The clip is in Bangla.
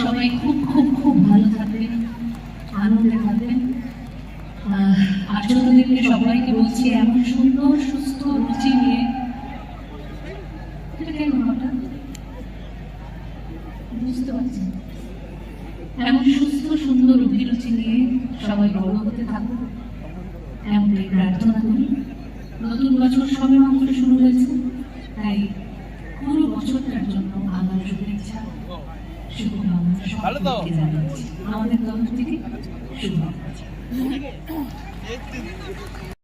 সবাই খুব খুব খুব ভালো থাকবেন, আনন্দে থাকবেন। আচরণদেরকে সবাইকে বলছি, এমন সুন্দর, সুস্থ রুচি নিয়ে। বুঝতে পারছি। এমন সুস্থ, সুন্দর অভিরুচি নিয়ে সবাই বড় হতে থাকুক এমনটাই প্রার্থনা করি। নতুন বছর সবে মাত্র শুরু হয়েছে, তাই শুভেচ্ছা শুভকামনা। সকলকে জানাচ্ছি আমাদের তরফ থেকে শুভকামনা।